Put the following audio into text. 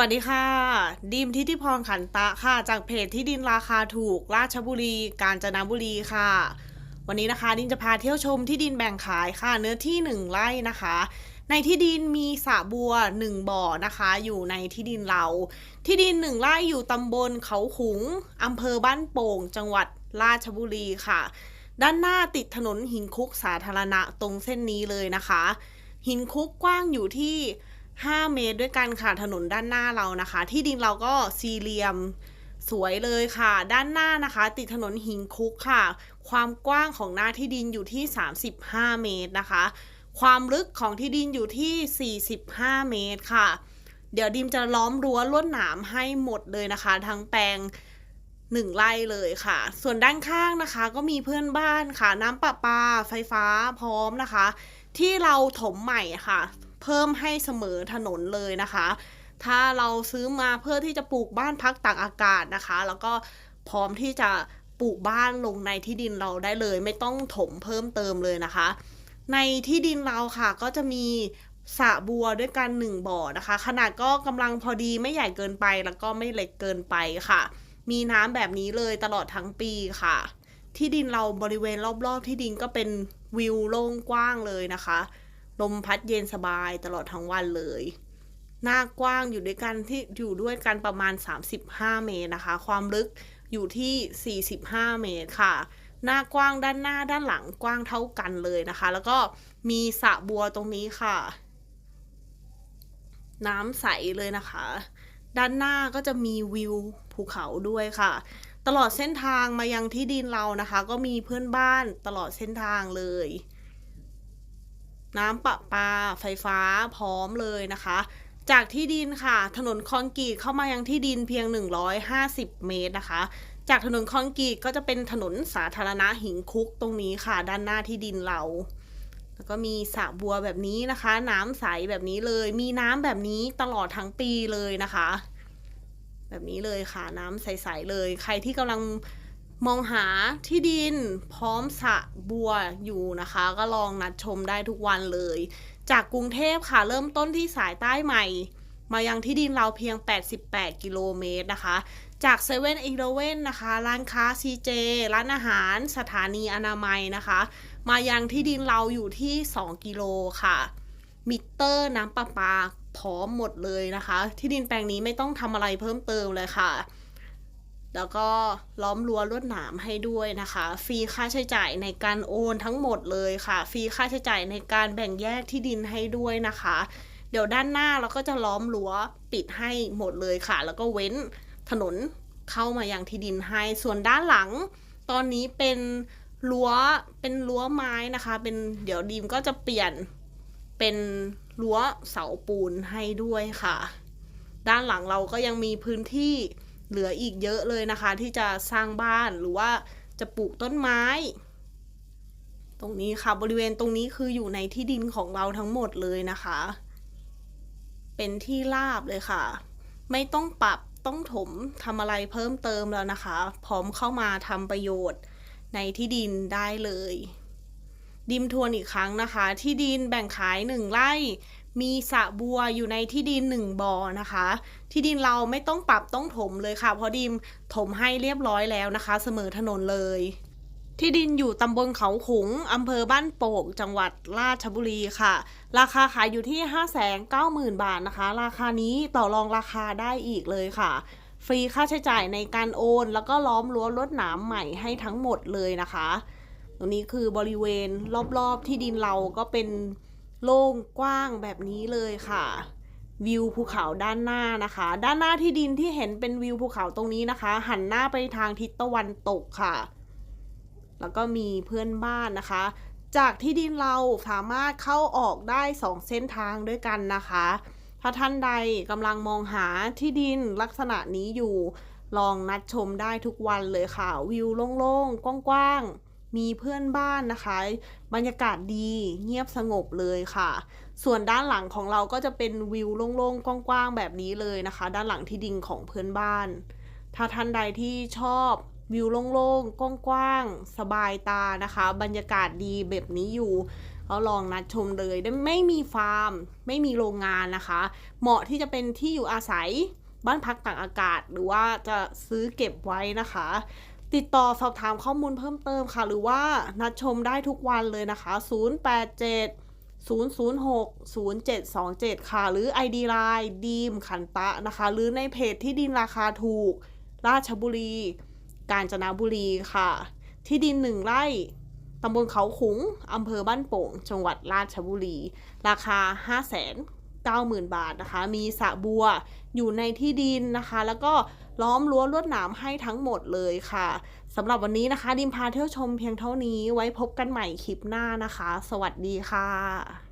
วัสดีค่ะ ดิมทิติพรขันตะค่ะ จากเพจที่ดินราคาถูก ราชบุรี กาญจนบุรีค่ะ วันนี้นะคะ ดินจะพาเที่ยวชมที่ดินแบ่งขายค่ะ เนื้อที่หนึ่งไร่นะคะ ในที่ดินมีสระบัวหนึ่งบ่อนะคะ อยู่ในที่ดินเรา ที่ดินหนึ่งไร่อยู่ตำบลเขาขุงอำเภอบ้านโป่ง จังหวัดราชบุรีค่ะ ด้านหน้าติดถนนหินคุกสาธารณะตรงเส้นนี้เลยนะคะ หินคุกกว้างอยู่ที่ 5 เมตรด้วยกันค่ะถนนด้านหน้าเรานะคะ ที่ดินเราก็สี่เหลี่ยมสวยเลยค่ะ ด้านหน้านะคะ ติดถนนหินคุกค่ะ ความกว้างของหน้าที่ดินอยู่ที่ 35 เมตรนะคะ ความลึกของที่ดินอยู่ที่ 45 เมตรค่ะ เดี๋ยวดิมจะล้อมรั้วลวดหนามให้หมดเลยนะคะ ทั้งแปลงหนึ่งไร่เลยค่ะ ส่วนด้านข้างนะคะ ก็มีเพื่อนบ้านค่ะ น้ำประปา ไฟฟ้าพร้อมนะคะ ที่เราถมใหม่ค่ะ เพิ่มให้เสมอถนนเลยนะคะ ถ้าเราซื้อมาเพื่อที่จะปลูกบ้านพักตากอากาศนะคะ แล้วก็พร้อมที่จะปลูกบ้านลงในที่ดินเราได้เลย ไม่ต้องถมเพิ่มเติมเลยนะคะ ในที่ดินเราค่ะก็จะมีสระบัวด้วยกันหนึ่งบ่อนะคะ ขนาดก็กำลังพอดีไม่ใหญ่เกินไปแล้วก็ไม่เล็กเกินไปค่ะ มีน้ำแบบนี้เลยตลอดทั้งปีค่ะ ที่ดินเราบริเวณรอบๆ ที่ดินก็เป็นวิวโล่งกว้างเลยนะคะ ลมพัดเย็นสบายตลอดทั้งวันเลย หน้ากว้างอยู่ด้วยกันที่อยู่ด้วยกันประมาณ 35 เมตรนะคะ ความลึกอยู่ที่ 45 เมตรค่ะ หน้ากว้างด้านหน้าด้านหลังกว้างเท่ากันเลยนะคะ แล้วก็มีสระบัวตรงนี้ค่ะ น้ำใสเลยนะคะ ด้านหน้าก็จะมีวิวภูเขาด้วยค่ะตลอดเส้นทางมายังที่ดินเรานะคะ ก็มีเพื่อนบ้านตลอดเส้นทางเลย น้ำประปา ไฟฟ้าพร้อมเลยนะคะ จากที่ดินค่ะ ถนนคอนกรีตเข้ามายังที่ดินเพียง 150 เมตรนะคะ จากถนนคอนกรีตก็จะเป็นถนนสาธารณะหิงคุกตรงนี้ค่ะ ด้านหน้าที่ดินเรา แล้วก็มีสระบัวแบบนี้นะคะ น้ำใสแบบนี้เลย มีน้ำแบบนี้ตลอดทั้งปีเลยนะคะ แบบนี้เลยค่ะ น้ำใสๆเลย ใครที่กำลัง มองหาที่ดินพร้อมสระบัวอยู่นะคะ ก็ลองนัดชมได้ทุกวันเลย จากกรุงเทพค่ะเริ่มต้นที่สายใต้ใหม่ มายังที่ดินเราเพียง 88 กิโลเมตรนะคะ จากเซเว่นอีเลเว่นนะคะ ร้านค้า CJ ร้านอาหาร สถานีอนามัยนะคะ มายังที่ดินเราอยู่ที่ 2 กิโลค่ะ มิเตอร์น้ำประปาพร้อมหมดเลยนะคะ ที่ดินแปลงนี้ไม่ต้องทำอะไรเพิ่มเติมเลยค่ะ แล้วก็ล้อมรั้วลวดหนามให้ด้วยนะคะ ฟรีค่าใช้จ่ายในการโอนทั้งหมดเลยค่ะ ฟรีค่าใช้จ่ายในการแบ่งแยกที่ดินให้ด้วยนะคะ เดี๋ยวด้านหน้าเราก็จะล้อมรั้วปิดให้หมดเลยค่ะ แล้วก็เว้นถนนเข้ามายังที่ดินให้ ส่วนด้านหลัง ตอนนี้เป็นรั้วเป็นรั้วไม้นะคะ เป็นเดี๋ยวดีมก็จะเปลี่ยนเป็นรั้วเสาปูนให้ด้วยค่ะ ด้านหลังเราก็ยังมีพื้นที่ เหลืออีกเยอะเลยนะคะ ที่จะสร้างบ้านหรือว่าจะปลูกต้นไม้ ตรงนี้ค่ะบริเวณตรงนี้คืออยู่ในที่ดินของเราทั้งหมดเลยนะคะ เป็นที่ราบเลยค่ะ ไม่ต้องปรับต้องถมทำอะไรเพิ่มเติมแล้วนะคะ พร้อมเข้ามาทำประโยชน์ในที่ดินได้เลย ดิมทวนอีกครั้งนะคะ ที่ดินแบ่งขายหนึ่งไร่ มีสระบัวอยู่ในที่ดินหนึ่งบ่อนะคะ ที่ดินเราไม่ต้องปรับต้องถมเลยค่ะเพราะดิมถมให้เรียบร้อยแล้วนะคะ เสมอถนนเลย ที่ดินอยู่ตำบลเขาขุงอำเภอบ้านโป่งจังหวัดราชบุรีค่ะ ราคาขายอยู่ที่ 5 9 0 0 0 0 บาทนะคะ ราคานี้ต่อรองราคาได้อีกเลยค่ะ ฟรีค่าใช้จ่ายในการโอน แล้วก็ล้อมรั้วลวดหนามใหม่ให้ทั้งหมดเลยนะคะ ตรงนี้คือบริเวณรอบๆที่ดินเราก็เป็น โล่งกว้างแบบนี้เลยค่ะ วิวภูเขาด้านหน้านะคะ ด้านหน้าที่ดินที่เห็นเป็นวิวภูเขาตรงนี้นะคะ หันหน้าไปทางทิศตะวันตกค่ะ แล้วก็มีเพื่อนบ้านนะคะ จากที่ดินเราสามารถเข้าออกได้ 2 เส้นทางด้วยกันนะคะ ถ้าท่านใดกำลังมองหาที่ดินลักษณะนี้อยู่ลองนัดชมได้ทุกวันเลยค่ะ วิวโล่งๆ กว้างๆ มีเพื่อนบ้านนะคะ บรรยากาศดีเงียบสงบเลยค่ะ ส่วนด้านหลังของเราก็จะเป็นวิวโล่งๆ กว้างๆ แบบนี้เลยนะคะ ด้านหลังที่ดินของเพื่อนบ้าน ถ้าท่านใดที่ชอบวิวโล่งๆ กว้างๆ สบายตานะคะ บรรยากาศดีแบบนี้อยู่ก็ลองนัดชมเลยได้ไม่มีฟาร์ม ไม่มีโรงงานนะคะ เหมาะที่จะเป็นที่อยู่อาศัยบ้านพักต่างอากาศหรือว่าจะซื้อเก็บไว้นะคะ ติดต่อสอบถามข้อมูลเพิ่มเติมค่ะ หรือว่านัดชมได้ทุกวันเลยนะคะ 087 006 0727 ค่ะ หรือ ID Line ดีมขันตะนะคะ หรือในเพจที่ดินราคาถูก ราชบุรี กาญจนบุรีค่ะ ที่ดินหนึ่งไร่ตำบลเขาขุงอำเภอบ้านโป่ง จังหวัดราชบุรี ราคา 5 9 0 0 0 0 บาทนะคะ มีสระบัวอยู่ในที่ดินนะคะ แล้วก็ ล้อมรั้วลวดหนามให้ทั้งหมดเลยค่ะสำหรับวันนี้นะคะ ดิมพาเที่ยวชมเพียงเท่านี้ไว้พบกันใหม่คลิปหน้านะคะ สวัสดีค่ะ